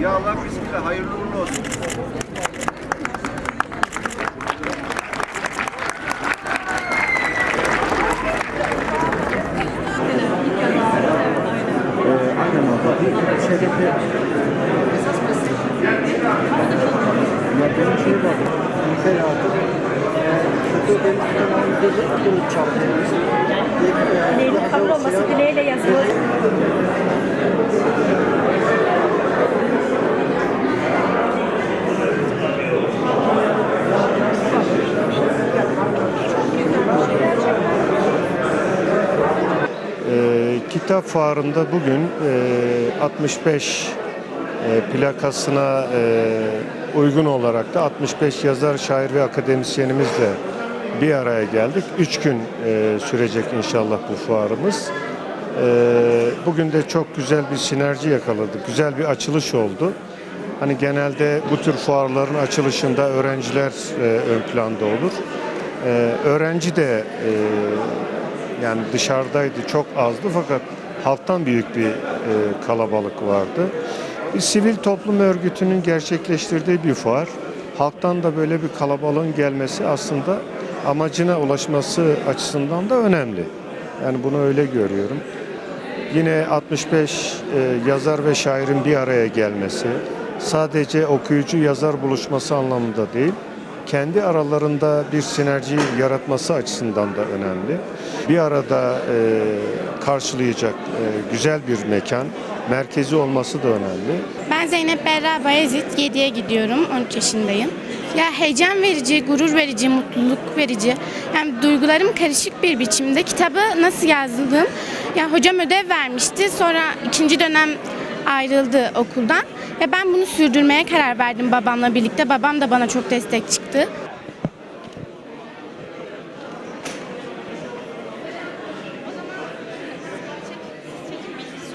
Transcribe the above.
Ya Allah bismillah hayırlı uğurlu olsun. Aynen abla. Bir şerefi. Ya benim şey var. Ülker altı. Bu benim kanalımda bu çapıyor. Dileğinin kabul olması dileğiyle yazılır. Ee, kitap fuarında bugün e, 65 e, plakasına e, uygun olarak da 65 yazar, şair ve akademisyenimizle bir araya geldik. Üç gün e, sürecek inşallah bu fuarımız. E, bugün de çok güzel bir sinerji yakaladık. Güzel bir açılış oldu. Hani genelde bu tür fuarların açılışında öğrenciler e, ön planda olur. E, öğrenci de e, yani dışarıdaydı çok azdı fakat halktan büyük bir e, kalabalık vardı. Bir sivil toplum örgütünün gerçekleştirdiği bir fuar. Halktan da böyle bir kalabalığın gelmesi aslında amacına ulaşması açısından da önemli. Yani bunu öyle görüyorum. Yine 65 e, yazar ve şairin bir araya gelmesi, sadece okuyucu yazar buluşması anlamında değil, kendi aralarında bir sinerji yaratması açısından da önemli. Bir arada e, karşılayacak e, güzel bir mekan, merkezi olması da önemli. Ben Zeynep Berra Bayezid, 7'ye gidiyorum, 13 yaşındayım. Ya heyecan verici, gurur verici, mutluluk verici. Yani duygularım karışık bir biçimde. Kitabı nasıl yazdım? Ya hocam ödev vermişti. Sonra ikinci dönem ayrıldı okuldan. Ve ben bunu sürdürmeye karar verdim babamla birlikte. Babam da bana çok destek çıktı.